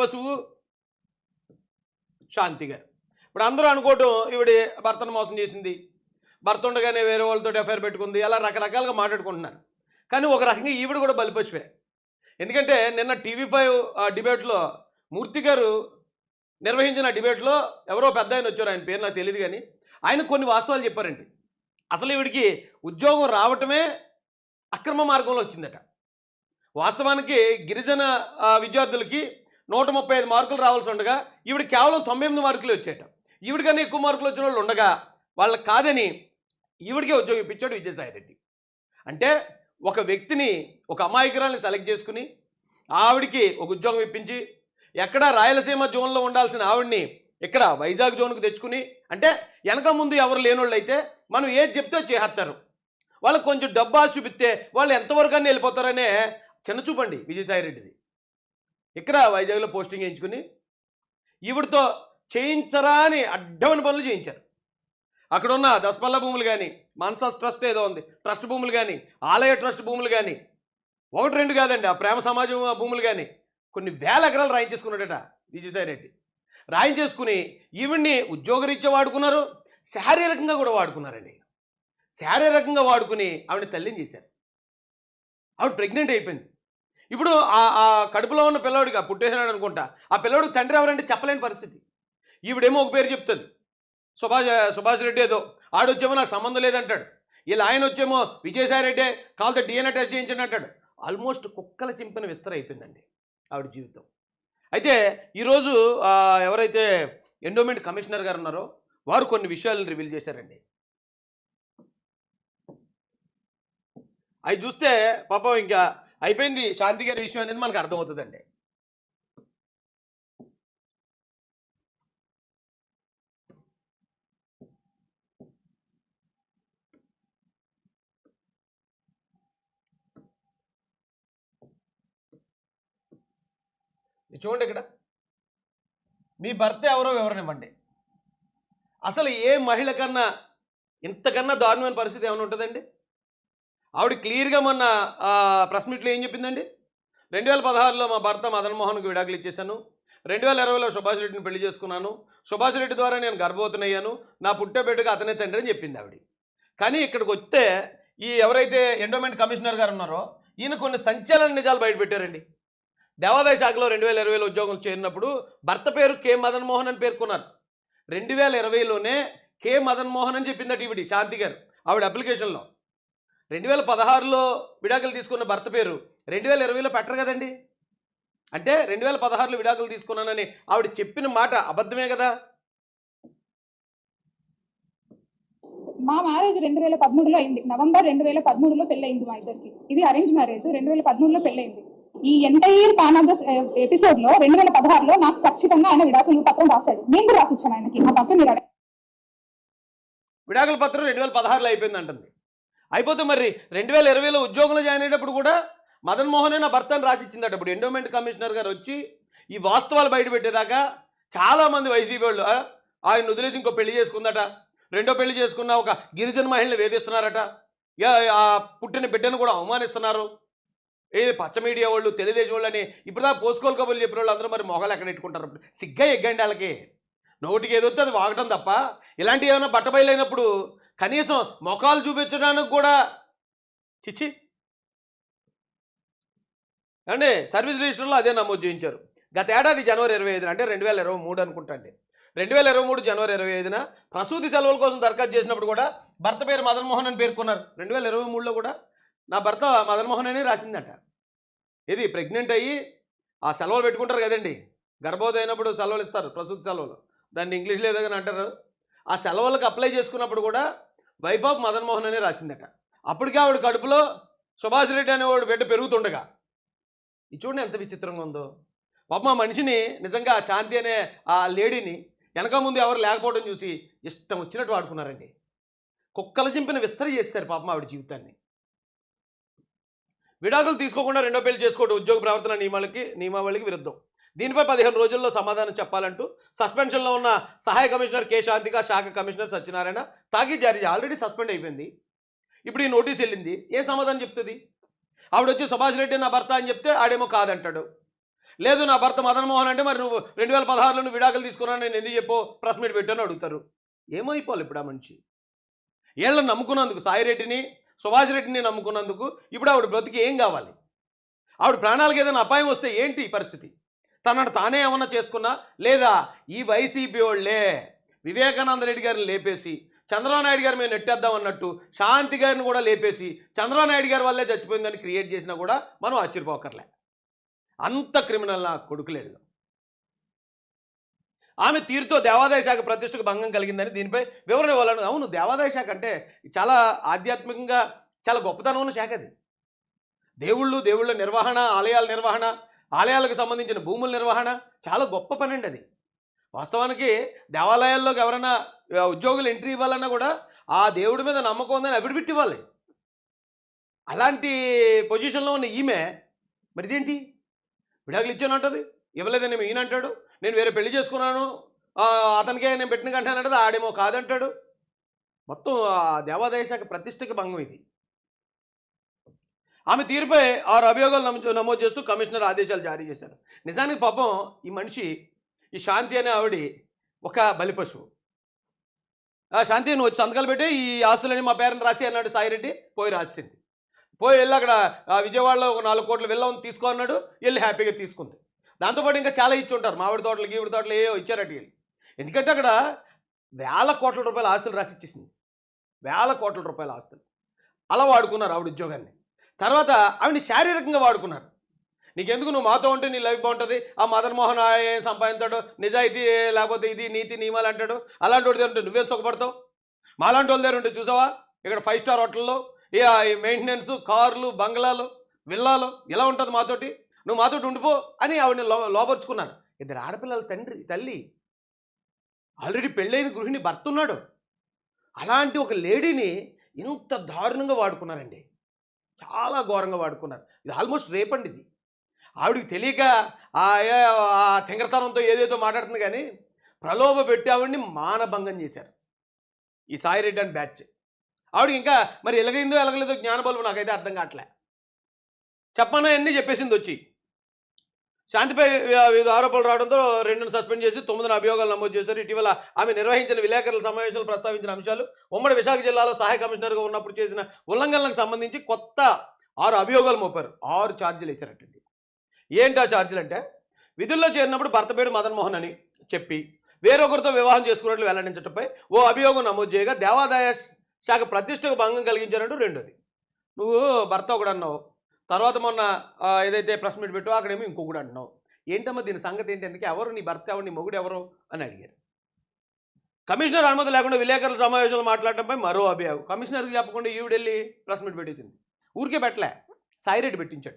పశువు శాంతి గారు. ఇప్పుడు అందరూ అనుకోవటం ఈవిడ భర్తను మోసం చేసింది. భర్త ఉండగానే వేరే వాళ్ళతో ఎఫ్ఐఆర్ పెట్టుకుంది అలా రకరకాలుగా మాట్లాడుకుంటున్నారు. కానీ ఒక రకంగా ఈవిడ కూడా బలిపశువే. ఎందుకంటే నిన్న టీవీ ఫైవ్ డిబేట్లో మూర్తి గారు నిర్వహించిన డిబేట్లో ఎవరో పెద్ద ఆయన వచ్చారు ఆయన పేరు నాకు తెలియదు కానీ ఆయన కొన్ని వాస్తవాలు చెప్పారండి. అసలు ఈవిడికి ఉద్యోగం రావటమే అక్రమ మార్గంలో వచ్చిందట. వాస్తవానికి గిరిజన విద్యార్థులకి నూట ముప్పై ఐదు మార్కులు రావాల్సి ఉండగా ఈవిడ కేవలం తొంభై ఎనిమిది మార్కులు వచ్చేట. ఈవిడికన్నా ఎక్కువ మార్కులు వచ్చిన వాళ్ళు ఉండగా వాళ్ళకి కాదని ఈవిడికే ఉద్యోగం ఇప్పించాడు విజయసాయి రెడ్డి. అంటే ఒక వ్యక్తిని ఒక అమాయకురాల్ని సెలెక్ట్ చేసుకుని ఆవిడికి ఒక ఉద్యోగం ఇప్పించి ఎక్కడ రాయలసీమ జోన్లో ఉండాల్సిన ఆవిడ్ని ఇక్కడ వైజాగ్ జోన్కు తెచ్చుకుని అంటే వెనక ముందు ఎవరు లేనోళ్ళు అయితే మనం ఏది చెప్తే చేస్తారు వాళ్ళకి కొంచెం డబ్బా చూపిస్తే వాళ్ళు ఎంతవరకు అని వెళ్ళిపోతారనే చిన్న చూపండి విజయసాయి రెడ్డిది. ఇక్కడ వైజాగ్లో పోస్టింగ్ చేయించుకుని ఇవిడితో చేయించరా అని అడ్డమని పనులు చేయించారు. అక్కడ ఉన్న దశపల్ల భూములు కానీ మాన్సాస్ ట్రస్ట్ ఏదో ఉంది ట్రస్ట్ భూములు కానీ ఆలయ ట్రస్ట్ భూములు కానీ ఒకటి రెండు కాదండి ఆ ప్రేమ సమాజం భూములు కానీ కొన్ని వేల ఎకరాలు రాయించేసుకున్నాడట విజయసాయి రెడ్డి. రాయించేసుకుని ఈవిడ్ని ఉద్యోగరీత్యా వాడుకున్నారు శారీరకంగా కూడా వాడుకున్నారండి. శారీరకంగా వాడుకుని ఆవిడ తల్లిని చేశారు. ఆవిడ ప్రెగ్నెంట్ అయిపోయింది. ఇప్పుడు ఆ ఆ కడుపులో ఉన్న పిల్లవాడికి ఆ పుట్టేసినాడు అనుకుంటా ఆ పిల్లవాడికి తండ్రి ఎవరంటే చెప్పలేని పరిస్థితి. ఈవిడేమో ఒక పేరు చెప్తుంది. సుభాష్ సుభాష్ రెడ్డి ఏదో ఆడొచ్చేమో నాకు సంబంధం లేదంటాడు. వీళ్ళు ఆయన వచ్చేమో విజయసాయి రెడ్డి కాళ్ళతో డిఎన్ఏ టెస్ట్ చేయించండి అంటాడు. ఆల్మోస్ట్ కుక్కల చింపిన విస్తర అయిపోయిందండి ఆవిడ జీవితం. అయితే ఈరోజు ఎవరైతే ఎండోమెంట్ కమిషనర్ గారు ఉన్నారో వారు కొన్ని విషయాలను రివీల్ చేశారండి. అవి చూస్తే పాపం ఇంకా అయిపోయింది. శాంతి గారి విషయం అనేది మనకు అర్థమవుతుందండి. చూడండి ఇక్కడ. మీ భర్త ఎవరో వివరణివ్వండి అసలు ఏ మహిళ కన్నా ఇంతకన్నా దారుణమైన పరిస్థితి ఏమైనా ఉంటుందండి? ఆవిడ క్లియర్గా మొన్న ప్రెస్ మీట్లో ఏం చెప్పిందండి? రెండు వేల పదహారులో మా భర్త మదన్ మోహన్కి విడాకులు ఇచ్చేశాను. రెండు వేల ఇరవైలో సుభాష్ రెడ్డిని పెళ్ళి చేసుకున్నాను. సుభాష్ రెడ్డి ద్వారా నేను గర్భవతునయ్యాను. నా పుట్టే బిడ్డకు అతనే తండ్రి అని చెప్పింది ఆవిడ. కానీ ఇక్కడికి వస్తే ఈ ఎవరైతే ఎండోమెంట్ కమిషనర్ గారు ఉన్నారో ఈయన కొన్ని సంచలన నిజాలు బయటపెట్టారండి దేవాదాయ శాఖలో రెండు వేల ఇరవైలో ఉద్యోగం చేరినప్పుడు భర్త పేరు కె మదన్ మోహన్ అని పేర్కొన్నారు. రెండు వేల ఇరవైలోనే కె మదన్ మోహన్ అని చెప్పిందట ఈవిడి శాంతి గారు ఆవిడ అప్లికేషన్లో. రెండు వేల పదహారులో విడాకులు తీసుకున్న భర్త పేరు రెండు వేల ఇరవైలో పెట్టరు కదండి. అంటే రెండు వేల పదహారులో విడాకులు తీసుకున్నానని ఆవిడ చెప్పిన మాట అబద్ధమే కదా. మా మ్యారేజ్ రెండు వేల పదమూడులో అయింది. నవంబర్ రెండు వేల పదమూడులో పెళ్ళయింది మా ఇద్దరికి. ఇది అరేంజ్ మ్యారేజ్ రెండు వేల పదమూడులో పెళ్ళయింది. ఈ ఎంటైర్ పాన్ ఆఫ్ ద ఎపిసోడ్లో రెండు వేల పదహారులో నాకు ఖచ్చితంగా ఆయన విడాకులు పత్రం రాశాడు. నేను కూడా రాసిచ్చాను ఆయనకి. ఆ పత్రం మీరు. విడాకుల పత్రం రెండు వేల పదహారులో అయిపోయింది అంటుంది. అయిపోతే మరి రెండు వేల ఇరవైలో ఉద్యోగంలో జాయిన్ అయ్యేటప్పుడు కూడా మదన్ మోహనే నా భర్తను రాసిచ్చిందట. ఇప్పుడు ఎండోమెంట్ కమిషనర్ గారు వచ్చి ఈ వాస్తవాలు బయటపెట్టేదాకా చాలామంది వైసీపీ వాళ్ళు ఆయన వదిలేసి ఇంకో పెళ్ళి చేసుకుందట. రెండో పెళ్ళి చేసుకున్న ఒక గిరిజన మహిళని వేధిస్తున్నారట. యా, ఆ పుట్టిన బిడ్డను కూడా అవమానిస్తున్నారు. ఏది పచ్చ మీడియా వాళ్ళు తెలుగుదేశం వాళ్ళని ఇప్పుడు పోసుకోలు కబుర్లు చెప్పిన వాళ్ళు అందరూ మరి మొగలు ఎక్కడ పెట్టుకుంటారు? సిగ్గా ఎగ్గండి వాళ్ళకి. నోటికి ఏదొస్తే అది వాగటం తప్ప. ఇలాంటివి ఏమైనా బట్టబయలైనప్పుడు కనీసం మొఖాలు చూపించడానికి కూడా చిచ్చి. అంటే సర్వీస్ రిజిస్టర్లో అదే నమోదు చేయించారు. గత ఏడాది జనవరి ఇరవై ఐదున అంటే రెండు వేల ఇరవై మూడు అనుకుంటా అండి. రెండు వేల ఇరవై మూడు జనవరి ఇరవై ఐదున ప్రసూతి సెలవుల కోసం దరఖాస్తు చేసినప్పుడు కూడా భర్త పేరు మదన్మోహన్ అని పేర్కొన్నారు. రెండు వేల ఇరవై మూడులో కూడా నా భర్త మదన్మోహన్ అని రాసిందట. ఇది ప్రెగ్నెంట్ అయ్యి ఆ సెలవులు పెట్టుకుంటారు కదండి. గర్భవతి అయినప్పుడు సెలవులు ఇస్తారు ప్రసూతి సెలవులు. దాన్ని ఇంగ్లీష్లో ఏదో కానీ అంటారు. ఆ సెలవులకు అప్లై చేసుకున్నప్పుడు కూడా వైఫ్ ఆఫ్ మదన్ మోహన్ అని రాసిందట. అప్పటికే ఆవిడ కడుపులో సుభాష్ రెడ్డి అనేవాడు బిడ్డ పెరుగుతుండగా. ఇది చూడండి ఎంత విచిత్రంగా ఉందో. పాప మా మనిషిని నిజంగా శాంతి అనే ఆ లేడీని వెనక ముందు ఎవరు లేకపోవడం చూసి ఇష్టం వచ్చినట్టు వాడుకున్నారండి. కుక్కల చింపిన విస్తరి చేస్తారు పాపం ఆవిడ జీవితాన్ని. విడాకులు తీసుకోకుండా రెండో పెళ్ళి చేసుకోవడం ఉద్యోగ ప్రవర్తన నియమాలకి నియమావళికి విరుద్ధం. దీనిపై పదిహేను రోజుల్లో సమాధానం చెప్పాలంటూ సస్పెన్షన్లో ఉన్న సహాయ కమిషనర్ కె. శాంతిక శాఖ కమిషనర్ సత్యనారాయణ తాగి జారీ ఆల్రెడీ సస్పెండ్ అయిపోయింది. ఇప్పుడు ఈ నోటీస్ వెళ్ళింది. ఏం సమాధానం చెప్తుంది? ఆవిడ వచ్చి సుభాష్ రెడ్డి నా భర్త అని చెప్తే ఆడేమో కాదంటాడు. లేదు నా భర్త మదన్ మోహన్ అంటే మరి నువ్వు రెండు వేల పదహారులో నువ్వు విడాకులు తీసుకున్నాను నేను ఎందుకు చెప్పు? ప్రెస్ మీట్ పెట్టాను అడుగుతారు. ఏమైపోవాలి ఇప్పుడు ఆ మనిషి. వీళ్ళని నమ్ముకున్నందుకు సాయిరెడ్డిని సుభాష్ రెడ్డిని నమ్ముకున్నందుకు ఇప్పుడు ఆవిడ బ్రతికి ఏం కావాలి? ఆవిడ ప్రాణాలకు ఏదైనా అపాయం వస్తే ఏంటి ఈ పరిస్థితి? తనను తానే ఏమన్నా చేసుకున్నా? లేదా ఈ వైసీపీ వాళ్ళే వివేకానంద రెడ్డి గారిని లేపేసి చంద్రబాబు నాయుడు గారు మేము నెట్టేద్దాం అన్నట్టు శాంతి గారిని కూడా లేపేసి చంద్రబాబు నాయుడు గారి వల్లే చచ్చిపోయిందని క్రియేట్ చేసినా కూడా మనం ఆశ్చర్యపోకర్లే. అంత క్రిమినల్ నా కొడుకులేళ్ళు ఆమె తీరుతో దేవాదాయ శాఖ ప్రతిష్టకు భంగం కలిగిందని దీనిపై వివరణ ఇవ్వాలను అవును దేవాదాయ శాఖ అంటే చాలా ఆధ్యాత్మికంగా చాలా గొప్పతనం ఉన్న శాఖ అది. దేవుళ్ళు దేవుళ్ళ నిర్వహణ ఆలయాల నిర్వహణ ఆలయాలకు సంబంధించిన భూముల నిర్వహణ చాలా గొప్ప పని అండి అది. వాస్తవానికి దేవాలయాల్లోకి ఎవరైనా ఉద్యోగులు ఎంట్రీ ఇవ్వాలన్నా కూడా ఆ దేవుడి మీద నమ్మకం ఉందని అభిడిపెట్టి ఇవ్వాలి. అలాంటి పొజిషన్లో ఉన్న ఈమె మరి ఇదేంటి విడాకులు ఇచ్చాను అంటది. ఇవ్వలేదని ఈయన అంటాడు. నేను వేరే పెళ్ళి చేసుకున్నాను. అతనికే నేను పెట్టిన కంటానంటది ఆడేమో కాదంటాడు. మొత్తం ఆ దేవాదాయ శాఖ ప్రతిష్టకి భంగం ఇది. ఆమె తీరుపై ఆరు అభియోగాలు నమోదు చేస్తూ కమిషనర్ ఆదేశాలు జారీ చేశారు. నిజానికి పాపం ఈ మనిషి ఈ శాంతి అనే ఆవిడ ఒక బలిపశువు ఆ శాంతి నువ్వు వచ్చి సంతకాలు పెట్టి ఈ ఆస్తులని మా పేరెంట్ రాసి అన్నాడు సాయిరెడ్డి పోయి రాసింది. పోయి వెళ్ళి అక్కడ విజయవాడలో ఒక నాలుగు కోట్లు వెళ్ళాం తీసుకో అన్నాడు వెళ్ళి హ్యాపీగా తీసుకుంది. దాంతోపాటు ఇంకా చాలా ఇచ్చి ఉంటారు మామిడి తోటలు గీవిడి తోటలు ఏవో ఇచ్చారట వీళ్ళు. ఎందుకంటే అక్కడ వేల కోట్ల రూపాయల ఆస్తులు రాసి ఇచ్చేసింది. వేల కోట్ల రూపాయల ఆస్తులు. అలా వాడుకున్నారు ఆవిడ ఉద్యోగాన్ని. తర్వాత ఆవిడని శారీరకంగా వాడుకున్నారు. నీకెందుకు నువ్వు మాతో ఉంటే నీ లైఫ్ బాగుంటుంది? ఆ మదన్ మోహన్ ఏం సంపాదించాడు నిజాయితీ లేకపోతే ఇది నీతి నియమాలు అంటాడు. అలాంటి వాడి దగ్గర ఉంటే నువ్వేం సుఖపడతావు? మాలాంటి వాళ్ళ దగ్గర ఉంటే చూసావా? ఇక్కడ ఫైవ్ స్టార్ హోటల్లో ఈ మెయింటెనెన్స్ కార్లు బంగ్లాలు విల్లాలు ఇలా ఉంటుంది మాతోటి. నువ్వు మాతోటి ఉండిపో అని ఆవిడని లో లోపరుచుకున్నారు. ఇద్దరు ఆడపిల్లల తండ్రి తల్లి. ఆల్రెడీ పెళ్ళైన గృహిణి భర్త ఉన్నాడు. అలాంటి ఒక లేడీని ఇంత దారుణంగా వాడుకున్నారండి. చాలా ఘోరంగా వాడుకున్నారు. ఇది ఆల్మోస్ట్ రేపండి ఇది. ఆవిడకి తెలియక ఆ ఆ తెంగరతనంతో ఏదేదో మాట్లాడుతుంది కానీ ప్రలోభ పెట్టి ఆవిడ్ని మానభంగం చేశారు. ఈ సాయిరెడ్డి అండ్ బ్యాచ్. ఆవిడ ఇంకా మరి ఎలగైందో ఎలగలేదో జ్ఞానబలం నాకైతే అర్థం కావట్లే. చెప్పనా అన్నీ చెప్పేసింది వచ్చి. శాంతిపై వివిధ ఆరోపణలు రావడంతో రెండును సస్పెండ్ చేసి తొమ్మిదిన అభియోగాలు నమోదు చేశారు. ఇటీవల ఆమె నిర్వహించిన విలేకరుల సమావేశాలు ప్రస్తావించిన అంశాలు ఉమ్మడి విశాఖ జిల్లాలో సహాయ కమిషనర్గా ఉన్నప్పుడు చేసిన ఉల్లంఘనలకు సంబంధించి కొత్త ఆరు అభియోగాలు మోపారు. ఆరు ఛార్జీలు వేశారటండి. ఏంటి ఆ ఛార్జీలు అంటే విధుల్లో చేరినప్పుడు భర్త పేరు మదన్మోహన్ అని చెప్పి వేరొకరితో వివాహం చేసుకున్నట్లు వెల్లడించడంపై ఓ అభియోగం నమోదు చేయగా దేవాదాయ శాఖ ప్రతిష్టకు భంగం కలిగించారంటూ రెండోది. నువ్వు భర్త ఒకడు అన్నావు తర్వాత మొన్న ఏదైతే ప్రెస్ మీట్ పెట్టో అక్కడేమో ఇంకొకడు అంటున్నావు. ఏంటమ్మా దీని సంగతి ఏంటి? ఎందుకే ఎవరు నీ భర్త ఎవరు నీ మొగుడు ఎవరు అని అడిగారు. కమిషనర్ అనుమతి లేకుండా విలేకరుల సమావేశంలో మాట్లాడటంపై మరో అభియోగం. కమిషనర్కి చెప్పకుండా ఈవిడెళ్ళి ప్రెస్ మీట్ పెట్టేసింది. ఊరికే పెట్టలే. సాయిరెడ్డి పెట్టించాడు.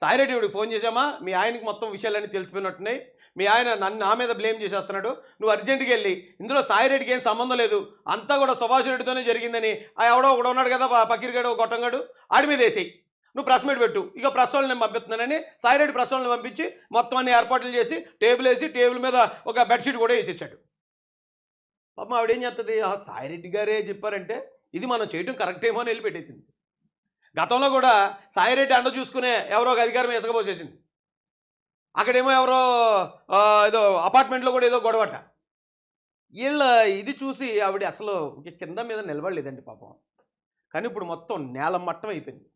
సాయిరెడ్డి ఇవిడికి ఫోన్ చేసామా మీ ఆయనకి మొత్తం విషయాలన్నీ తెలిసిపోయినట్టున్నాయి. మీ ఆయన నన్ను నా మీద బ్లేమ్ చేసేస్తున్నాడు. నువ్వు అర్జెంటుకి వెళ్ళి. ఇందులో సాయిరెడ్డికి ఏం సంబంధం లేదు. అంతా కూడా సుభాష్ రెడ్డితోనే జరిగిందని ఆ ఎవడో ఒకడు ఉన్నాడు కదా ప- పకీర్గాడు గొట్టంగాడు. ఆడి మీద వేసేయి. నువ్వు ప్రెస్ మీట్ పెట్టు. ఇక ప్రెస్ వాళ్ళని నేను పంపిస్తున్నానని సాయిరెడ్డి ప్రెస్ వాళ్ళని పంపించి మొత్తం అన్ని ఏర్పాట్లు చేసి టేబుల్ వేసి టేబుల్ మీద ఒక బెడ్షీట్ కూడా వేసేసాడు. పాపం ఆవిడేం చేస్తుంది ఆ సాయిరెడ్డి గారే చెప్పారంటే ఇది మనం చేయడం కరెక్ట్ ఏమో అని వెళ్ళి పెట్టేసింది. గతంలో కూడా సాయిరెడ్డి అండ చూసుకునే ఎవరో ఒక అధికారం ఎసగబోసేసింది అక్కడేమో ఎవరో ఏదో అపార్ట్మెంట్లో కూడా ఏదో గొడవట వీళ్ళ ఇది చూసి ఆవిడ అసలు ఇంక కింద మీద నిలబడలేదండి పాపం. కానీ ఇప్పుడు మొత్తం నేల మట్టం అయిపోయింది.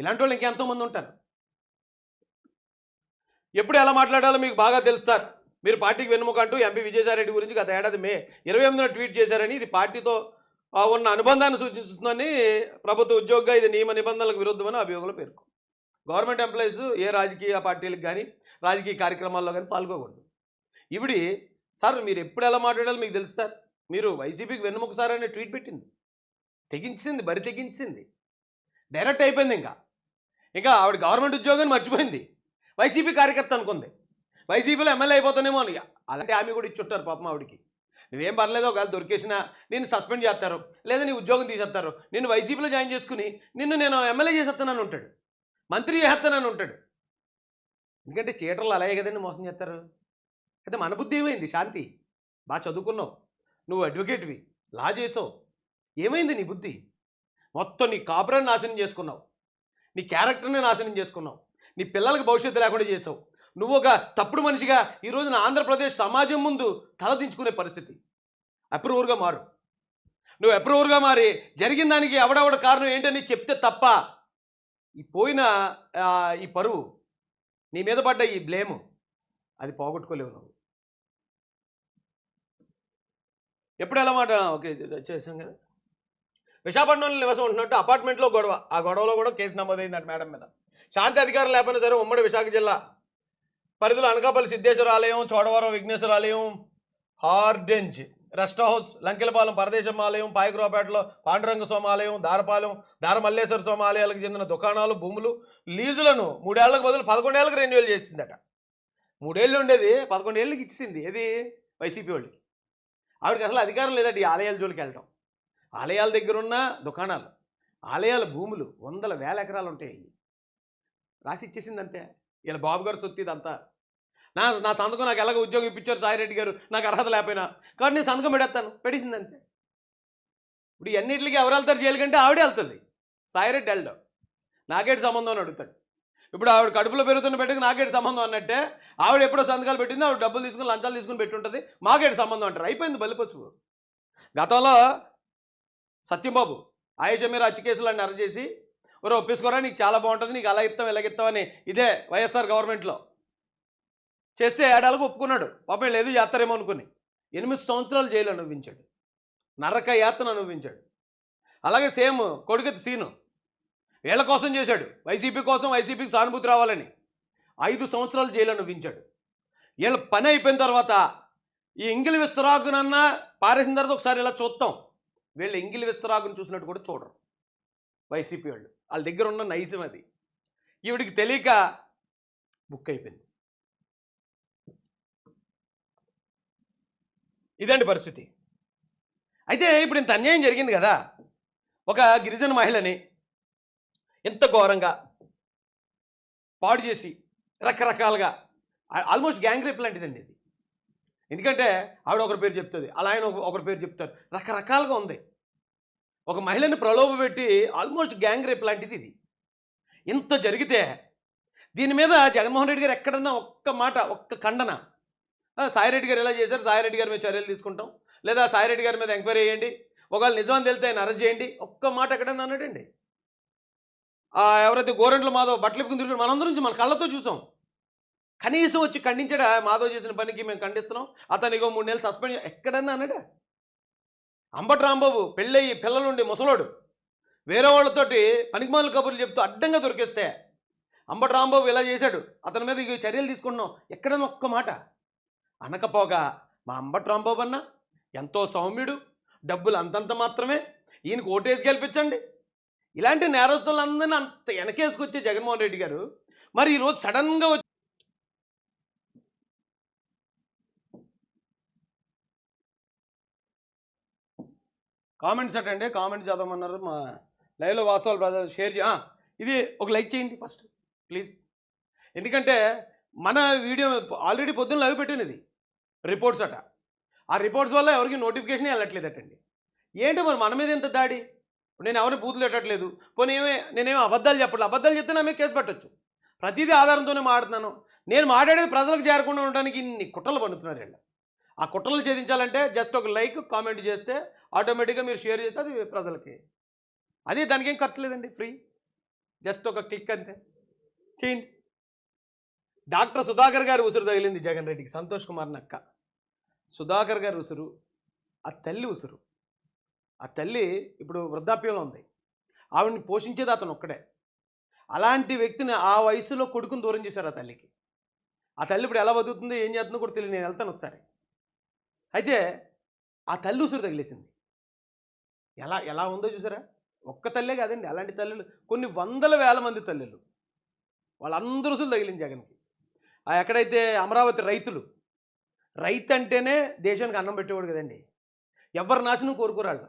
ఇలాంటి వాళ్ళు ఇంకెంతోమంది ఉంటారు. ఎప్పుడు ఎలా మాట్లాడాలో మీకు బాగా తెలుసు సార్. మీరు పార్టీకి వెన్నుముక అంటూ ఎంపీ విజయసాయిరెడ్డి గురించి గత ఏడాది మే ఇరవై ఎనిమిదిన ట్వీట్ చేశారని ఇది పార్టీతో ఉన్న అనుబంధాన్ని సూచిస్తుందని ప్రభుత్వ ఉద్యోగిగా ఇది నియమ నిబంధనలకు విరుద్ధమని అభియోగంలో పేర్కొంది గవర్నమెంట్ ఎంప్లాయీస్ ఏ రాజకీయ పార్టీలకు కానీ రాజకీయ కార్యక్రమాల్లో కానీ పాల్గొకూడదు. ఇవిడి సార్ మీరు ఎప్పుడు ఎలా మాట్లాడాలో మీకు తెలుసు సార్. మీరు వైసీపీకి వెన్నుముక సార్ అనే ట్వీట్ పెట్టింది. తెగించింది బరి తెగించింది. డైరెక్ట్ అయిపోయింది ఇంకా. ఇంకా ఆవిడ గవర్నమెంట్ ఉద్యోగాన్ని మర్చిపోయింది. వైసీపీ కార్యకర్త అనుకుంది. వైసీపీలో ఎమ్మెల్యే అయిపోతానేమో అని. అలాంటి హామీ కూడా ఇచ్చుంటారు పాపం ఆవిడకి. నువ్వేం పర్లేదు ఒకవేళ దొరికేసినా నేను సస్పెండ్ చేస్తారు లేదా నీ ఉద్యోగం తీసేస్తారు నిన్ను వైసీపీలో జాయిన్ చేసుకుని నిన్ను నేను ఎమ్మెల్యే చేసేస్తానని ఉంటాడు. మంత్రి చేసేస్తానని ఉంటాడు. ఎందుకంటే చీటర్లు అలాగే కదండి మోసం చేస్తారు. అయితే మన బుద్ధి ఏమైంది? శాంతి బాగా చదువుకున్నావు. నువ్వు అడ్వకేట్వి. లా చేసావు. ఏమైంది నీ బుద్ధి? మొత్తం నీ కాపురాన్ని నాశనం చేసుకున్నావు. నీ క్యారెక్టర్ని నాశనం చేసుకున్నావు. నీ పిల్లలకు భవిష్యత్తు లేకుండా చేసావు. నువ్వు ఒక తప్పుడు మనిషిగా ఈ రోజున ఆంధ్రప్రదేశ్ సమాజం ముందు తలదించుకునే పరిస్థితి. అప్రూవర్గా మారు. నువ్వు అప్రూవర్గా మారి జరిగిన దానికి ఎవడెవడ కారణం ఏంటని చెప్తే తప్ప ఈ పోయిన ఈ పరువు నీ మీద పడ్డ ఈ బ్లేము అది పోగొట్టుకోలేవు నువ్వు. ఎప్పుడు ఎలా మాట ఓకే చేసాం కదా. విశాఖపట్నంలో నివాసం ఉంటున్నట్టు అపార్ట్మెంట్లో గొడవ. ఆ గొడవలో కూడా కేసు నమోదైందంట మేడం మీద. శాంతి అధికారం లేకపోయినా సరే ఉమ్మడి విశాఖ జిల్లా పరిధిలో అనకాపల్లి సిద్ధేశ్వర ఆలయం చోడవరం విఘ్నేశ్వర ఆలయం హార్డెంజ్ రెస్ట్ హౌస్ లంకెలపాలెం పరదేశం ఆలయం పాయకురాపేటలో పాండురంగ స్వామి ఆలయం దారపాలెం దారమల్లేశ్వర స్వామి ఆలయాలకు చెందిన దుకాణాలు భూములు లీజులను మూడేళ్ళకు బదులు పదకొండేళ్ళకు రెన్యువల్ చేసిందట. మూడేళ్ళు ఉండేది పదకొండేళ్ళకి ఇచ్చింది. ఏది? వైసీపీ వాళ్ళకి. ఆవిడకి అసలు అధికారం లేదండి ఈ ఆలయాల జోలికి వెళ్ళటం. ఆలయాల దగ్గర ఉన్న దుకాణాలు ఆలయాల భూములు వందల వేల ఎకరాలు ఉంటాయి రాసి ఇచ్చేసింది అంతే ఇలా బాబు గారు సొత్తు ఇదంతా. నా నా సంతకం నాకు ఎలాగ ఉద్యోగం ఇప్పించారు సాయిరెడ్డి గారు నాకు అర్హత లేకపోయినా. కాబట్టి నేను సంతకం పెడతాను పెట్టేసింది అంతే ఇప్పుడు ఎన్నిటికి ఎవరు వెళ్తారు జైలు కంటే ఆవిడే వెళ్తుంది. సాయిరెడ్డి వెళ్ళడం. నాకేటి సంబంధం అని అడుగుతాడు. ఇప్పుడు ఆవిడ కడుపులో పెరుగుతున్న బిడ్డకు నాకేటి సంబంధం అన్నట్టే ఆవిడ ఎప్పుడో సంతకాలు పెట్టింది ఆవిడ డబ్బులు తీసుకుని లంచాలు తీసుకుని పెట్టుంటుంది. మాకేటి సంబంధం అంటారు. అయిపోయింది బలిపసుపు గతంలో సత్యంబాబు ఆయుష మీద హత్య కేసులన్నీ అరెస్ట్ చేసి ఒరే ఒప్పేసుకోరా నీకు చాలా బాగుంటుంది నీకు అలా ఇస్తాం ఇలా ఇస్తామని ఇదే వైఎస్ఆర్ గవర్నమెంట్లో చేస్తే ఏడాలకు ఒప్పుకున్నాడు. పాపం లేదు చేస్తారేమో అనుకుని ఎనిమిది సంవత్సరాలు జైలు అనుభవించాడు నరక యాతన అనుభవించాడు అలాగే సేమ్ కొడుకు సీను వీళ్ళ కోసం చేశాడు. వైసీపీ కోసం వైసీపీకి సానుభూతి రావాలని ఐదు సంవత్సరాలు జైలు అనుభవించాడు వీళ్ళ పని అయిపోయిన తర్వాత ఈ ఇంగిలి విస్తరాకునన్నా పారేసిన తర్వాత ఒకసారి ఇలా చూస్తాం వీళ్ళు ఇంగిలి విస్తరాకుని చూసినట్టు కూడా చూడరు. వైసీపీ వాళ్ళు. వాళ్ళ దగ్గర ఉన్న నైజం అది. ఈవిడికి తెలియక బుక్ అయిపోయింది. ఇదండి పరిస్థితి. అయితే ఇప్పుడు ఇంత అన్యాయం జరిగింది కదా! ఒక గిరిజన మహిళని ఎంత ఘోరంగా పాడు చేసి రకరకాలుగా ఆల్మోస్ట్ గ్యాంగ్ రేప్ లాంటిదండి ఇది ఎందుకంటే ఆవిడ ఒకరి పేరు చెప్తుంది అలా ఆయన ఒక- ఒకరి పేరు చెప్తారు. రకరకాలుగా ఉంది. ఒక మహిళని ప్రలోభ పెట్టి ఆల్మోస్ట్ గ్యాంగ్ రేప్ లాంటిది ఇది. ఇంత జరిగితే దీని మీద జగన్మోహన్ రెడ్డి గారు ఎక్కడన్నా ఒక్క మాట ఒక్క ఖండన సాయిరెడ్డి గారు ఎలా చేశారు సాయిరెడ్డి గారి మీద చర్యలు తీసుకుంటాం. లేదా సాయిరెడ్డి గారి మీద ఎంక్వైరీ చేయండి. ఒకవేళ నిజమని తెలితే ఆయన అరెస్ట్ చేయండి. ఒక్క మాట ఎక్కడన్నా అన్నాడండి ఎవరైతే గోరెంట్ల మాధవ్ బట్టలు ఇప్పుకుని తిరిగి మనందరం మన కళ్ళతో చూసాం. కనీసం వచ్చి ఖండించడా? మాధవ్ చేసిన పనికి మేము ఖండిస్తున్నాం. అతనిగో మూడు నెలలు సస్పెండ్ ఎక్కడన్నా అన్నాడా? అంబటి రాంబాబు పెళ్ళయి పిల్లలుండి ముసలోడు. వేరే వాళ్ళతోటి పనికిమాల కబుర్లు చెప్తూ అడ్డంగా దొరికేస్తే అంబటి రాంబాబు ఇలా చేశాడు. అతని మీద చర్యలు తీసుకుంటున్నాం. ఎక్కడన్నా ఒక్క మాట. అనకపోగా మా అంబటి రాంబాబు అన్న ఎంతో సౌమ్యుడు. డబ్బులు అంతంత మాత్రమే. ఈయనకు ఓటేసి గెలిపించండి. ఇలాంటి నేరస్తులందరినీ అంత వెనకేసుకొచ్చే జగన్మోహన్ రెడ్డి గారు మరి ఈరోజు సడన్గా వచ్చి కామెంట్స్ అటండి కామెంట్ చదవమన్నారు మా లైవ్లో వాస్తవాలు బ్రదర్ షేర్ చే ఇది ఒక లైక్ చేయండి ఫస్ట్ ప్లీజ్. ఎందుకంటే మన వీడియో ఆల్రెడీ పొద్దున్న లైవ్ పెట్టినది రిపోర్ట్స్ అట. ఆ రిపోర్ట్స్ వల్ల ఎవరికి నోటిఫికేషన్ వెళ్ళట్లేదటండి. ఏంటి మరి మన మీద ఎంత దాడి? నేను ఎవరిని బూతులు పెట్టట్లేదు పోనీ ఏమే నేనేమో అబద్ధాలు చెప్పట్లేదు అబద్ధాలు చెప్తే నా మీద కేసు పెట్టచ్చు. ప్రతిదీ ఆధారంతోనే మాట్లాడుతున్నాను. నేను మాట్లాడేది ప్రజలకు చేరకుండా ఉండడానికి ఇన్ని కుట్రలు పండుతున్నారు వీళ్ళు. ఆ కుట్రలు ఛేదించాలంటే జస్ట్ ఒక లైక్ కామెంట్ చేస్తే ఆటోమేటిక్గా మీరు షేర్ చేస్తే అది ప్రజలకి. అది దానికి ఏం ఖర్చు లేదండి ఫ్రీ. జస్ట్ ఒక క్లిక్ అంతే. చేయండి. డాక్టర్ సుధాకర్ గారి ఉసురు తగిలింది జగన్ రెడ్డికి. సంతోష్ కుమార్ నక్క సుధాకర్ గారి ఉసురు ఆ తల్లి ఉసురు. ఆ తల్లి ఇప్పుడు వృద్ధాప్యంలో ఉంది. ఆవిడని పోషించేది అతను ఒక్కడే. అలాంటి వ్యక్తిని ఆ వయసులో కొడుకుని దూరం చేశారు ఆ తల్లికి. ఆ తల్లి ఇప్పుడు ఎలా బతుకుతుందో ఏం చేస్తుందో కూడా తెలియదు. నేను వెళ్తాను ఒకసారి. అయితే ఆ తల్లి ఉసురు తగిలేసింది. ఎలా ఎలా ఉందో చూసారా? ఒక్క తల్లే కాదండి. అలాంటి తల్లులు కొన్ని వందల వేల మంది తల్లులు. వాళ్ళందరూ ఉసురు తగిలింది జగన్కి. ఆ ఎక్కడైతే అమరావతి రైతులు రైతు అంటేనే దేశానికి అన్నం పెట్టేవాడు కదండి. ఎవరి నాశనం కోరుకోరాళ్ళు.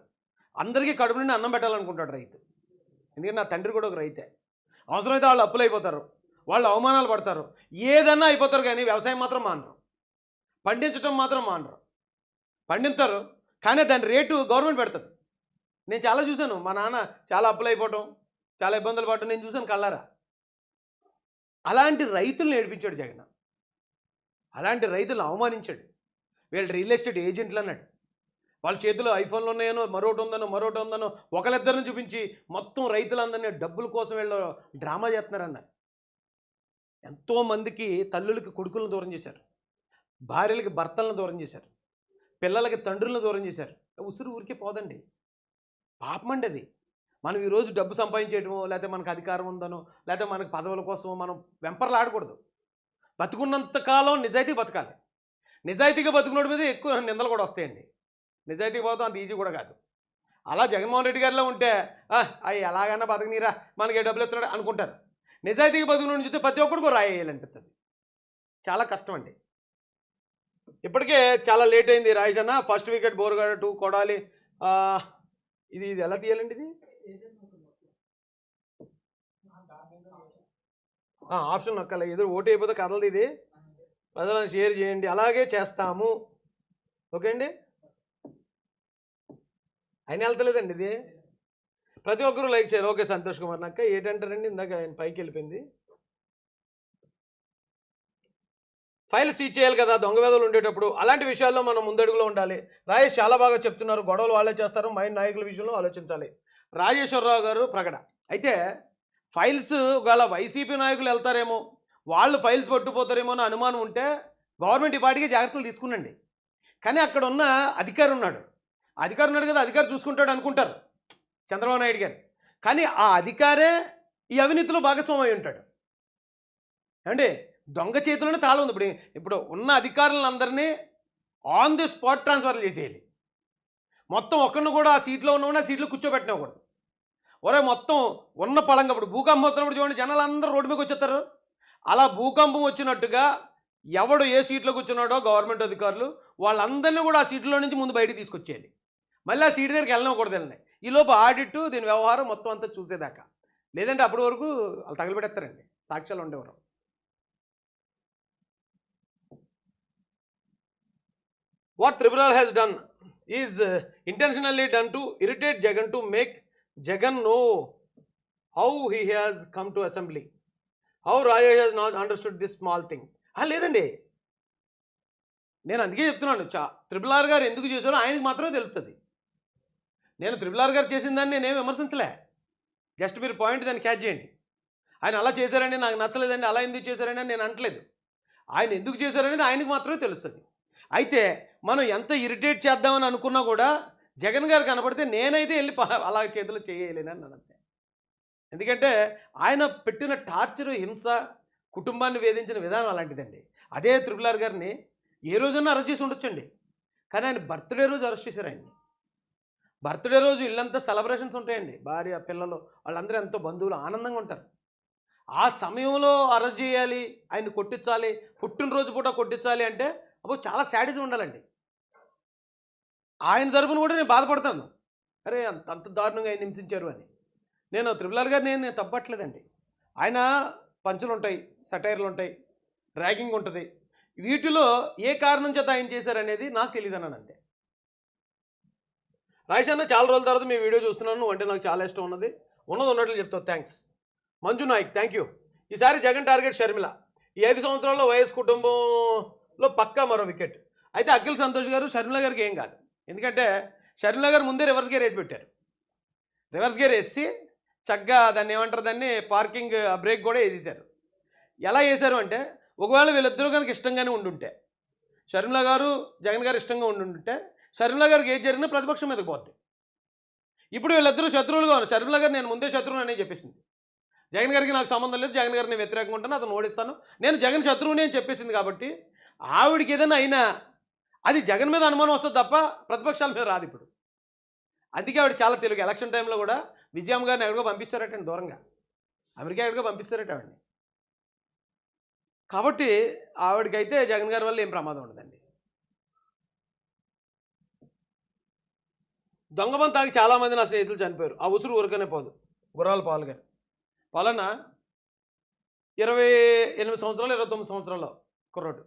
అందరికీ కడుపు నుండి అన్నం పెట్టాలనుకుంటాడు రైతు. ఎందుకంటే నా తండ్రి కూడా ఒక రైతే. అవసరమైతే వాళ్ళు అప్పులు అయిపోతారు. వాళ్ళు అవమానాలు పడతారు. ఏదన్నా అయిపోతారు కానీ వ్యవసాయం మాత్రం మానరు. పండించడం మాత్రం మానరు. పండిస్తారు కానీ దాని రేటు గవర్నమెంట్ పెడుతుంది. నేను చాలా చూశాను. మా నాన్న చాలా అప్పులు అయిపోవటం చాలా ఇబ్బందులు పడటం నేను చూశాను కళ్ళారా. అలాంటి రైతులను ఏడిపించాడు జగన్. అలాంటి రైతులను అవమానించాడు. వీళ్ళు రియల్ ఎస్టేట్ ఏజెంట్లు అన్నాడు. వాళ్ళ చేతిలో ఐఫోన్లు ఉన్నాయనో మరొకటి ఉందనో మరొకటి ఉందనో ఒకళ్ళిద్దరిని చూపించి మొత్తం రైతులందరినీ డబ్బుల కోసం వీళ్ళు డ్రామా చేస్తున్నారన్నారు ఎంతోమందికి తల్లులకి కొడుకులను దూరం చేశారు. భార్యలకి భర్తలను దూరం చేశారు. పిల్లలకి తండ్రులను దూరం చేశారు. ఉసురు ఊరికే పోదండి. పాపమండి అది మనం ఈరోజు డబ్బు సంపాదించేయటమో లేకపోతే మనకు అధికారం ఉందనో లేకపోతే మనకు పదవుల కోసమో మనం వెంపర్లాడకూడదు. బతుకున్నంత కాలం నిజాయితీ బతకాలి. నిజాయితీగా బతుకున్నోడి మీద ఎక్కువ నిందలు కూడా వస్తాయండి. నిజాయితీ పోతాం అంత ఈజీ కూడా కాదు. అలా జగన్మోహన్ రెడ్డి గారిలో ఉంటే అవి ఎలాగైనా బతకనీరా మనకి డబ్బులు ఎత్తున్నాడు అనుకుంటారు. నిజాయితీగా బతుకుని చూస్తే ప్రతి ఒక్కడికి రాయేయాలనిపిస్తుంది చాలా కష్టం అండి ఇప్పటికే చాలా లేట్ అయింది రాజేష్ అన్న. ఫస్ట్ వికెట్ బోర్గాడు టూ కొడాలి. ఇది ఇది ఎలా తీయాలండి ఇది ఆప్షన్ నొక్కాలి. ఎదురు ఓటు అయిపోతే కదలదు ఇది. ప్రజలను షేర్ చేయండి. అలాగే చేస్తాము. ఓకే అండి? అయినా వెళ్తలేదండి ఇది. ప్రతి ఒక్కరూ లైక్ చేయరు ఓకే సంతోష్ కుమార్ నక్క ఏంటంటారండి? ఇందాక ఆయన పైకి వెళ్ళిపోయింది. ఫైల్ సీజ్ చేయాలి కదా దొంగ వేదలు ఉండేటప్పుడు. అలాంటి విషయాల్లో మనం ముందడుగులో ఉండాలి. రాజేష్ చాలా బాగా చెప్తున్నారు. గొడవలు వాళ్ళే చేస్తారు. మైండ్ నాయకుల విషయంలో ఆలోచించాలి. రాజేశ్వరరావు గారు ప్రకట అయితే ఫైల్స్ గల వైసీపీ నాయకులు వెళ్తారేమో వాళ్ళు ఫైల్స్ పట్టుపోతారేమో అని అనుమానం ఉంటే గవర్నమెంట్ ఈ పాటికి జాగ్రత్తలు తీసుకునండి. కానీ అక్కడ ఉన్న అధికారి ఉన్నాడు. అధికారి ఉన్నాడు కదా అధికారి చూసుకుంటాడు అనుకుంటారు చంద్రబాబు నాయుడు గారు. కానీ ఆ అధికారే ఈ అవినీతిలో భాగస్వామి ఉంటాడు. ఏమండి? దొంగ చేతిలోనే తాళం ఉంది. ఇప్పుడు ఇప్పుడు ఉన్న అధికారులందరినీ ఆన్ ది స్పాట్ ట్రాన్స్ఫర్ చేసేయాలి. మొత్తం ఒక్కరిని కూడా ఆ సీట్లో ఉన్న సీట్లో కూర్చోబెట్టినకూడదు ఒరే మొత్తం ఉన్న పళంగా ఇప్పుడు భూకంపం వచ్చినప్పుడు చూడండి జనాలు అందరూ రోడ్డు మీకు వచ్చేస్తారు అలా భూకంపం వచ్చినట్టుగా ఎవడు ఏ సీట్లో కూర్చున్నాడో గవర్నమెంట్ అధికారులు వాళ్ళందరినీ కూడా ఆ సీట్లో నుంచి ముందు బయటికి తీసుకొచ్చేయాలి. మళ్ళీ ఆ సీట్ దగ్గరికి వెళ్ళనివ్వకూడదు వెళ్ళినాయి ఈ లోపు ఆడిట్ దీని వ్యవహారం మొత్తం అంతా చూసేదాకా. లేదంటే అప్పటి వరకు వాళ్ళు తగలబెడతారండి సాక్ష్యాలు ఉండేవారు. What tribunal has done is intentionally done to irritate Jagan to make Jagan know how he he come to assembly how how rajesh not understood this small thing ఆ లేదండి. నేను అందుకే చెప్తున్నాను చా త్రిబుల్ ఆర్ గారు ఎందుకు చేశారో ఆయనకు మాత్రమే తెలుస్తుంది నేను త్రిబుల్ ఆర్ గారు చేసిన దాన్ని నేనేం విమర్శించలే. జస్ట్ మీరు పాయింట్ దాన్ని క్యాచ్ చేయండి. ఆయన అలా చేశారండి నాకు నచ్చలేదండి అలా ఎందుకు చేశారని నేను అంటలేదు ఆయన ఎందుకు చేశారనేది ఆయనకు మాత్రమే తెలుస్తుంది. అయితే మనం ఎంత ఇరిటేట్ చేద్దామని అనుకున్నా కూడా జగన్ గారు కనపడితే నేనైతే వెళ్ళి అలా చేతిలో చేయలేనని నన్ను అంతే. ఎందుకంటే ఆయన పెట్టిన టార్చర్ హింస కుటుంబాన్ని వేధించిన విధానం అలాంటిదండి. అదే త్రిపులార్ గారిని ఏ రోజున్నా అరెస్ట్ చేసి ఉండొచ్చండి. కానీ ఆయన బర్త్డే రోజు అరెస్ట్ చేశారు ఆయన్ని. బర్త్డే రోజు ఇల్లంతా సెలబ్రేషన్స్ ఉంటాయండి. భార్య పిల్లలు వాళ్ళందరూ ఎంతో బంధువులు ఆనందంగా ఉంటారు. ఆ సమయంలో అరెస్ట్ చేయాలి ఆయన కొట్టించాలి పుట్టినరోజు పూట కొట్టించాలి అంటే అప్పుడు చాలా శాడిజం ఉండాలండి. ఆయన తరఫున కూడా నేను బాధపడతాను. అరే అంత అంత దారుణంగా ఆయన హింసించారు అని. నేను త్రిపులార్ గారు నేను నేను తప్పట్లేదండి. ఆయన పంచులు ఉంటాయి సటైర్లు ఉంటాయి ర్యాగింగ్ ఉంటుంది వీటిలో ఏ కారణం చేత ఆయన చేశారనేది నాకు తెలియదు అన్నాను అంతే రాజేష్ చాలా రోజుల తర్వాత మీ వీడియో చూస్తున్నాను. అంటే నాకు చాలా ఇష్టం ఉన్నది. ఉన్నది ఉన్నట్లు చెప్తావు thanks Manju Nayak thank you. ఈసారి జగన్ టార్గెట్ షర్మిల. ఈ ఐదు సంవత్సరాల్లో వైఎస్ కుటుంబంలో పక్కా మరో వికెట్. అయితే అఖిల్ సంతోష్ గారు షర్మిల గారికి ఏం కాదు. ఎందుకంటే షర్మిల గారు ముందే రివర్స్ గేర్ వేసి పెట్టారు. రివర్స్ గేర్ వేసి చక్కగా దాన్ని ఏమంటారు? దాన్ని పార్కింగ్ బ్రేక్ కూడా వేసేసారు. ఎలా వేశారు అంటే ఒకవేళ వీళ్ళిద్దరూ కనుక ఇష్టంగానే ఉండుంటే షర్మిల గారు జగన్ గారు ఇష్టంగా ఉండుంటే షర్మిల గారికి ఏది జరిగినా ప్రతిపక్షం మీదకి పోద్ది. ఇప్పుడు వీళ్ళిద్దరూ శత్రువులుగా ఉన్నారు. షర్మిల గారు నేను ముందే శత్రువుని అనే చెప్పేసింది. జగన్ గారికి నాకు సంబంధం లేదు. జగన్ గారిని వ్యతిరేకంగా ఉంటాను. అతను ఓడిస్తాను. నేను జగన్ శత్రువుని అని చెప్పేసింది కాబట్టి ఆవిడకి ఏదైనా అయినా అది జగన్ మీద అనుమానం వస్తుంది తప్ప ప్రతిపక్షాల మీద రాదు ఇప్పుడు. అందుకే ఆవిడ చాలా తెలుగు. ఎలక్షన్ టైంలో కూడా విజయమ్మ గారిని ఎక్కడికో పంపిస్తారటండి దూరంగా. అమెరికా ఎక్కడికో పంపిస్తారట ఆవిడని. కాబట్టి ఆవిడకైతే జగన్ గారి వల్ల ఏం ప్రమాదం ఉండదండి. దొంగబం తాగి చాలామంది నా స్నేహితులు చనిపోయారు. ఆ ఉసురు ఊరికనే పోదు. గుర్రాల పాలు గారు పాలన ఇరవై ఎనిమిది సంవత్సరాలు ఇరవై తొమ్మిది సంవత్సరాలు కుర్రాడు.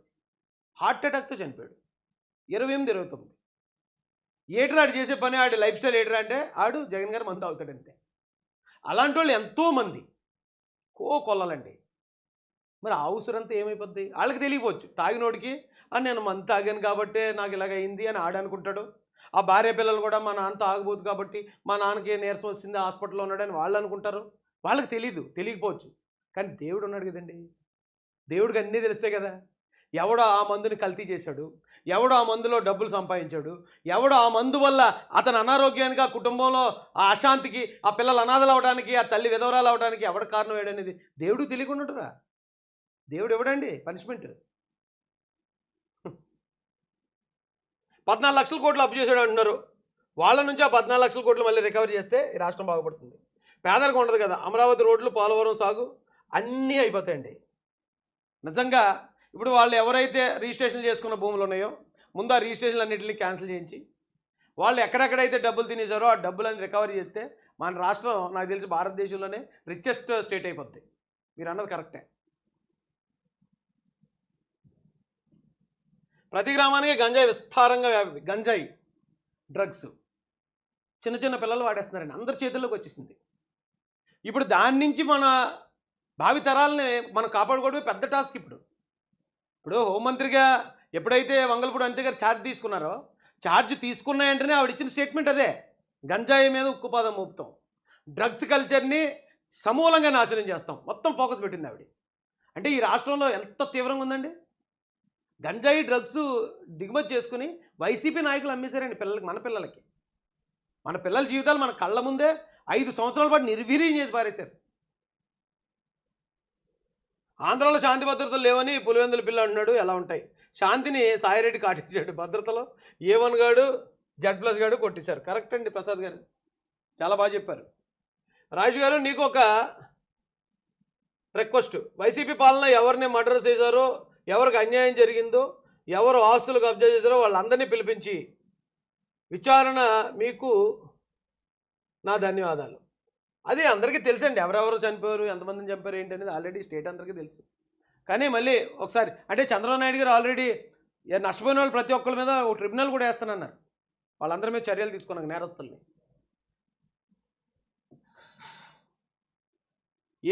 హార్ట్ అటాక్తో చనిపోయాడు. ఇరవై ఎనిమిది ఇరవై తొమ్మిది. ఏటరా ఆడు చేసే పని ఆడి లైఫ్ స్టైల్ ఏటరా అంటే ఆడు జగన్ గారు మందు అవుతాడంతే అలాంటి వాళ్ళు ఎంతోమంది కో కొల్లలండి మరి అవసరంతా ఏమైపోద్ది? వాళ్ళకి తెలియపోవచ్చు తాగినోడికి నేను మంత్ తాగాను కాబట్టే నాకు ఇలాగ అయింది అని ఆడనుకుంటాడు ఆ భార్య పిల్లలు కూడా మా నాన్న తాగబోతు కాబట్టి మా నాన్నకి నీరసం వచ్చింది హాస్పిటల్లో ఉన్నాడని వాళ్ళు అనుకుంటారు. వాళ్ళకి తెలీదు తెలియకపోవచ్చు. కానీ దేవుడు ఉన్నాడు కదండి. దేవుడికి అన్నీ తెలిస్తే కదా. ఎవడో ఆ మందుని కల్తీ చేశాడు ఎవడో ఆ మందులో డబ్బులు సంపాదించాడు ఎవడో ఆ మందు వల్ల అతని అనారోగ్యానికి ఆ కుటుంబంలో ఆ అశాంతికి ఆ పిల్లలు అనాథలు అవడానికి ఆ తల్లి విధవరాలు అవడానికి ఎవడ కారణం ఏడనేది దేవుడు తెలియకుండా ఉంటుందా? దేవుడు ఎవడండి? పనిష్మెంట్. పద్నాలుగు లక్షల కోట్లు అప్పు చేశాడు అంటున్నారు. వాళ్ళ నుంచి ఆ పద్నాలుగు లక్షల కోట్లు మళ్ళీ రికవరీ చేస్తే ఈ రాష్ట్రం బాగుపడుతుంది. పేదరికం ఉండదు కదా అమరావతి రోడ్లు పోలవరం సాగు అన్నీ అయిపోతాయండి. నిజంగా ఇప్పుడు వాళ్ళు ఎవరైతే రిజిస్ట్రేషన్ చేసుకున్న భూములు ఉన్నాయో ముందు ఆ రిజిస్ట్రేషన్లు అన్నింటినీ క్యాన్సిల్ చేయించి వాళ్ళు ఎక్కడెక్కడైతే డబ్బులు తినేసారో ఆ డబ్బులని రికవరీ చేస్తే మన రాష్ట్రం నాకు తెలిసి భారతదేశంలోనే రిచెస్ట్ స్టేట్ అయిపోద్ది. మీరు అన్నది కరెక్టే. ప్రతి గ్రామానికి గంజాయి విస్తారంగా గంజాయి డ్రగ్స్ చిన్న చిన్న పిల్లలు వాడేస్తున్నారండి. అందరి చేతుల్లోకి వచ్చేసింది. ఇప్పుడు దాని నుంచి మన భావి తరాలని మనం కాపాడుకోవడమే పెద్ద టాస్క్ ఇప్పుడు. ఇప్పుడు హోంమంత్రిగా ఎప్పుడైతే వంగలపూడి అంతే గారు ఛార్జ్ తీసుకున్నారో ఛార్జ్ తీసుకున్న వెంటనే ఆవిడ ఇచ్చిన స్టేట్మెంట్ అదే. గంజాయి మీద ఉక్కుపాదం మోపుతాం. డ్రగ్స్ కల్చర్ని సమూలంగా నాశనం చేస్తాం. మొత్తం ఫోకస్ పెట్టింది ఆవిడ. అంటే ఈ రాష్ట్రంలో ఎంత తీవ్రంగా ఉందండి? గంజాయి డ్రగ్స్ దిగుమతి చేసుకుని వైసీపీ నాయకులు అమ్మేశారండి పిల్లలకి మన పిల్లలకి. మన పిల్లల జీవితాలు మన కళ్ళ ముందే ఐదు సంవత్సరాల పాటు నిర్వీర్యం చేసి పారేశారు. ఆంధ్రాలో శాంతి భద్రతలు లేవని పులివెందుల పిల్ల అంటున్నాడు ఎలా ఉంటాయి? శాంతిని సాయిరెడ్డి కాటించాడు భద్రతలో. ఏ వన్ గాడు జడ్ ప్లస్ గాడు కొట్టించారు. కరెక్ట్ అండి ప్రసాద్ గారు. చాలా బాగా చెప్పారు. రాజు గారు నీకు ఒక రిక్వెస్ట్. వైసీపీ పాలన ఎవరిని మర్డర్ చేశారో ఎవరికి అన్యాయం జరిగిందో ఎవరు ఆస్తులు కబ్జా చేశారో వాళ్ళందరినీ పిలిపించి విచారణ మీకు నా ధన్యవాదాలు. అదే అందరికీ తెలుసండి ఎవరెవరు చనిపోయారు ఎంతమందిని చంపారు ఏంటి అనేది ఆల్రెడీ స్టేట్ అందరికీ తెలుసు. కానీ మళ్ళీ ఒకసారి అంటే చంద్రబాబు నాయుడు గారు ఆల్రెడీ నష్టపోయిన వాళ్ళు ప్రతి ఒక్కరి మీద ఒక ట్రిబ్యునల్ కూడా వేస్తానన్నారు. వాళ్ళందరి మీద చర్యలు తీసుకున్నాక నేరస్తుల్ని.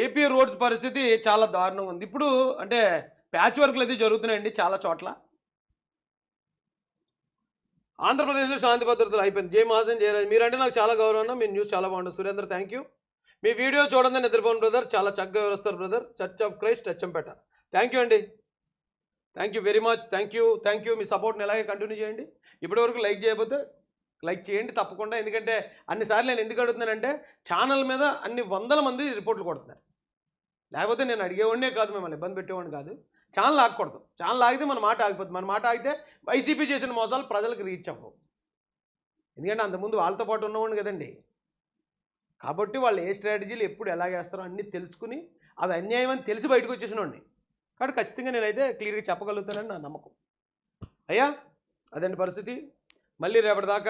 ఏపీ రోడ్స్ పరిస్థితి చాలా దారుణంగా ఉంది. ఇప్పుడు అంటే ప్యాచ్ వర్క్లు అయితే జరుగుతున్నాయండి చాలా చోట్ల. ఆంధ్రప్రదేశ్లో శాంతి భద్రతలు అయిపోయింది. జయ మహాజన్ జయరాజ్ మీరంటే నాకు చాలా గౌరవం మీ న్యూస్ చాలా బాగుంటుంది. సురేంద్ర థ్యాంక్ యూ మీ వీడియో చూడండి నిద్రపోను బ్రదర్ చాలా చక్కగా వివరిస్తారు brother church of Christ Achampet thank you అండి. Thank you very much thank you thank you మీ సపోర్ట్ని ఎలాగే కంటిన్యూ చేయండి. ఇప్పటివరకు లైక్ చేయకపోతే లైక్ చేయండి తప్పకుండా. ఎందుకంటే అన్నిసార్లు నేను ఎందుకు అడుగుతున్నానంటే ఛానల్ మీద అన్ని వందల మంది రిపోర్ట్లు కొడుతున్నారు. లేకపోతే నేను అడిగేవాడినే కాదు మిమ్మల్ని ఇబ్బంది పెట్టేవాడిని కాదు. ఛానల్ ఆగకూడదు. ఛానల్ ఆగితే మన మాట ఆగిపోతుంది. మన మాట ఆగితే వైసీపీ చేసిన మోసాలు ప్రజలకు రీచ్ అవ్వవు. ఎందుకంటే అంతకుముందు వాళ్ళతో పాటు ఉన్నవాడిని కదండి. కాబట్టి వాళ్ళు ఏ స్ట్రాటజీలు ఎప్పుడు ఎలా చేస్తారో అన్నీ తెలుసుకుని అది అన్యాయం అని తెలిసి బయటకు వచ్చేసినోడిని. కాబట్టి ఖచ్చితంగా నేనైతే క్లియర్గా చెప్పగలుగుతానని నా నమ్మకం. అయ్యా అదండి పరిస్థితి. మళ్ళీ రేపటిదాకా